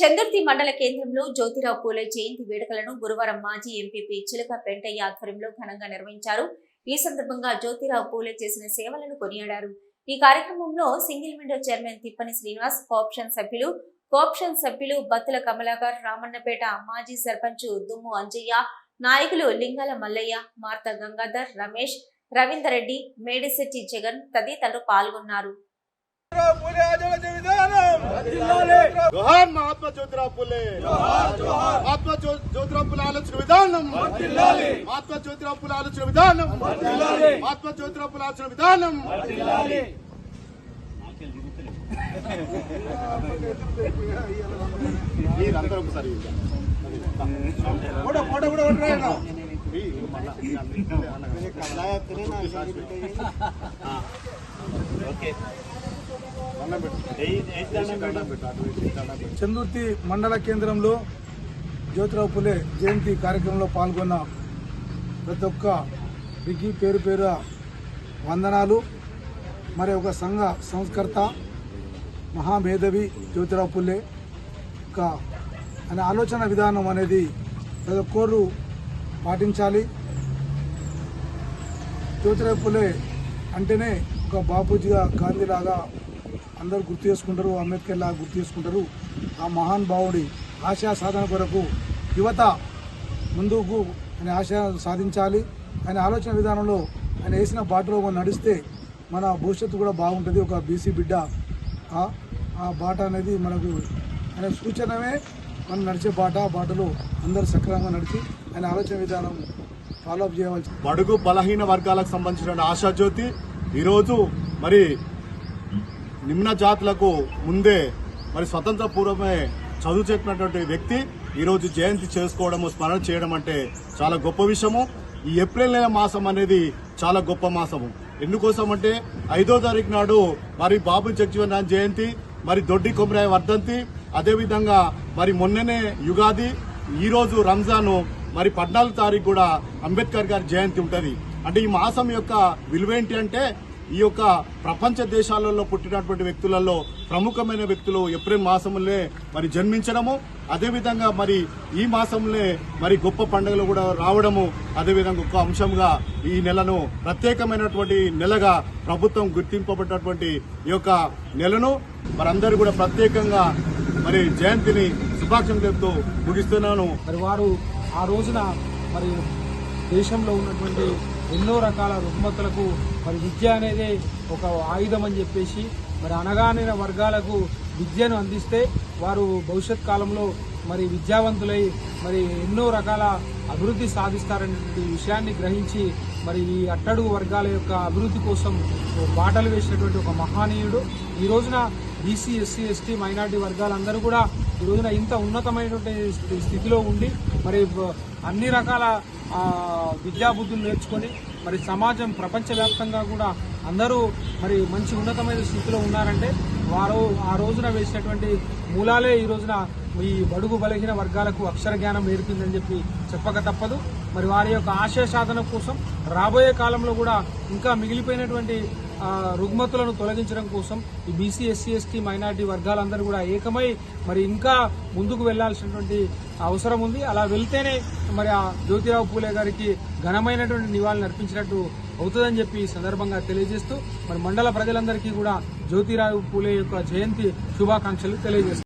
చందుర్తి మండల కేంద్రంలో జ్యోతిరావు పూలే జయంతి వేడుకలను గురువారం మాజీ ఎంపీపీ చిలక పెంటయ్య ఆధ్వర్యంలో ఘనంగా నిర్వహించారు. ఈ సందర్భంగా జ్యోతిరావు పూలే చేసిన సేవలను కొనియాడారు. ఈ కార్యక్రమంలో single window chairman Tippani Srinivas cooption సభ్యులు కోఆప్షన్ సభ్యులు బత్తుల కమలాకర్ రామన్నపేట మాజీ సర్పంచ్ దుమ్ము అంజయ్య నాయకులు లింగాల మల్లయ్య మార్త గంగాధర్ రమేష్ రవీందర్ రెడ్డి మేడిశెట్టి జగన్ తదితరులు పాల్గొన్నారు. జోహార్ మహాత్మా జ్యోతిరావు పులే మహాత్మా జ్యో- జ్యోతిరావు పులే ఆలోచన విధానం మహాత్మా జ్యోతిరావు పులే ఆలోచన విధానం మహాత్మా జ్యోతిరావు పులే ఆలోచన విధానం మీరందరూ ఒకసారి ఫోటో ఫోటో కూడా కొట్టరా దండం చందుర్తి మండల కేంద్రంలో జ్యోతిరావు పులే జయంతి కార్యక్రమంలో పాల్గొన్న ప్రతి ఒక్క బిగ్గి పేరు పేరు వందనాలు. మరి ఒక సంఘ సంస్కర్త మహామేధవి జ్యోతిరావు పుల్లే ఒక అనే ఆలోచన విధానం అనేది ప్రతి ఒక్కరు పాటించాలి. జ్యోతిరావు పులే అంటేనే ఒక బాపూజీగా గాంధీలాగా అందరూ గుర్తు చేసుకుంటారు అంబేద్కర్ లాగా గుర్తు చేసుకుంటారు. ఆ మహాన్ భావుడి ఆశయ సాధన కొరకు యువత ముందుకు ఆయన ఆశయ సాధించాలి. ఆయన ఆలోచన విధానంలో ఆయన వేసిన బాటలో నడిస్తే మన భవిష్యత్తు కూడా బాగుంటుంది. ఒక బీసీ బిడ్డ ఆ- బాట అనేది మనకు ఆయన సూచనమే. మనం నడిచే బాట ఆ బాటలో అందరూ సక్రమంగా నడిచి ఆయన ఆలోచన విధానం ఫాలోఅప్ చేయవలసి బడుగు బలహీన వర్గాలకు సంబంధించిన ఆశాజ్యోతి ఈరోజు మరి నిమ్న జాతులకు ముందే మరి స్వతంత్ర పూర్వమే చదువు చెప్పినటువంటి వ్యక్తి ఈరోజు జయంతి చేసుకోవడము స్మరణ చేయడం అంటే చాలా గొప్ప విషయము. ఈ ఏప్రిల్ నెల మాసం అనేది చాలా గొప్ప మాసము. ఎందుకోసం అంటే ఐదో తారీఖు నాడు మరి బాబు జగ్జీవన్ జయంతి మరి దొడ్డి కొమరాయ వర్ధంతి అదేవిధంగా మరి మొన్ననే యుగాది ఈరోజు రంజాను మరి పద్నాలుగు తారీఖు కూడా అంబేద్కర్ గారి జయంతి ఉంటుంది. అంటే ఈ మాసం యొక్క విలువేంటి అంటే ఈ యొక్క ప్రపంచ దేశాలలో పుట్టినటువంటి వ్యక్తులలో ప్రముఖమైన వ్యక్తులు ఏప్రిల్ మాసంలో మరి జన్మించడము అదేవిధంగా మరి ఈ మాసంలో మరి గొప్ప పండుగలు కూడా రావడము అదేవిధంగా ఒక అంశంగా ఈ నెలను ప్రత్యేకమైనటువంటి నెలగా ప్రభుత్వం గుర్తింపబడినటువంటి ఈ యొక్క నెలను మరందరూ కూడా ప్రత్యేకంగా మరి జయంతిని శుభాకాంక్షలు తెలుపుతూ ముగిస్తున్నాను. మరి వారు ఆ రోజున మరి దేశంలో ఉన్నటువంటి ఎన్నో రకాల రుగ్మతలకు మరి విద్య అనేది ఒక ఆయుధం అని చెప్పేసి మరి అనగానిన వర్గాలకు విద్యను అందిస్తే వారు భవిష్యత్ కాలంలో మరి విద్యావంతులై మరి ఎన్నో రకాల అభివృద్ధి సాధిస్తారనేటువంటి విషయాన్ని గ్రహించి మరి ఈ అట్టడుగు వర్గాల యొక్క అభివృద్ధి కోసం బాటలు వేసినటువంటి ఒక మహానీయుడు. ఈ రోజున బీసీ ఎస్సీ ఎస్టీ మైనార్టీ వర్గాలందరూ కూడా ఈ రోజున ఇంత ఉన్నతమైనటువంటి స్థితిలో ఉండి మరి అన్ని రకాల విద్యాబుద్ధులు నేర్చుకొని మరి సమాజం ప్రపంచవ్యాప్తంగా కూడా అందరూ మరి మంచి ఉన్నతమైన స్థితిలో ఉన్నారంటే వారు ఆ రోజున వేసినటువంటి మూలాలే ఈ రోజున ఈ బడుగు బలహీన వర్గాలకు అక్షర జ్ఞానం నేర్పిందని చెప్పి చెప్పక తప్పదు. మరి వారి యొక్క ఆశయ సాధన కోసం రాబోయే కాలంలో కూడా ఇంకా మిగిలిపోయినటువంటి రుగ్మతులను తొలగించడం కోసం ఈ బీసీ ఎస్సీ ఎస్టీ మైనార్టీ వర్గాలందరూ కూడా ఏకమై మరి ఇంకా ముందుకు వెళ్ళాల్సినటువంటి అవసరం ఉంది. అలా వెళ్తేనే మరి ఆ జ్యోతిరావు పూలే గారికి ఘనమైనటువంటి నివాళులు అర్పించినట్టు అవుతుందని చెప్పి ఈ సందర్భంగా తెలియజేస్తూ మరి మండల ప్రజలందరికీ కూడా జ్యోతిరావు పూలే యొక్క జయంతి శుభాకాంక్షలు తెలియజేస్తారు